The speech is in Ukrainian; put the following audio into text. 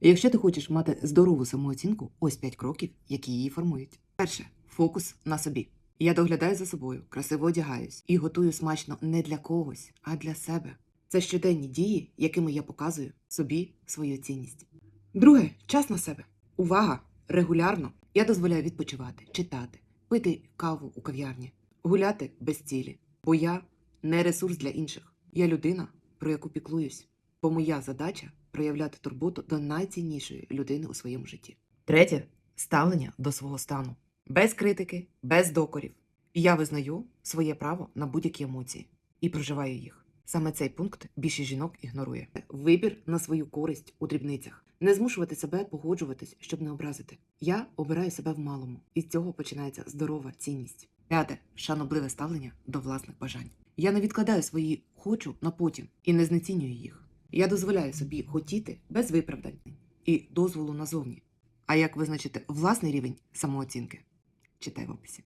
Якщо ти хочеш мати здорову самооцінку, ось 5 кроків, які її формують. Перше фокус на собі. Я доглядаю за собою, красиво одягаюсь і готую смачно не для когось, а для себе. Це щоденні дії, якими я показую собі свою цінність. Друге час на себе. Увага! Регулярно я дозволяю відпочивати, читати, пити каву у кав'ярні, гуляти без цілі. Бо я не ресурс для інших. Я людина, про яку піклуюсь. Бо моя задача проявляти турботу до найціннішої людини у своєму житті. Третє ставлення до свого стану. Без критики, без докорів. Я визнаю своє право на будь-які емоції і проживаю їх. Саме цей пункт більшість жінок ігнорує. Вибір на свою користь у дрібницях. Не змушувати себе погоджуватись, щоб не образити. Я обираю себе в малому, і з цього починається здорова цінність. П'яте шанобливе ставлення до власних бажань. Я не відкладаю свої хочу на потім і не знецінюю їх. Я дозволяю собі хотіти без виправдань і дозволу назовні. А як визначити власний рівень самооцінки? Читай в описі.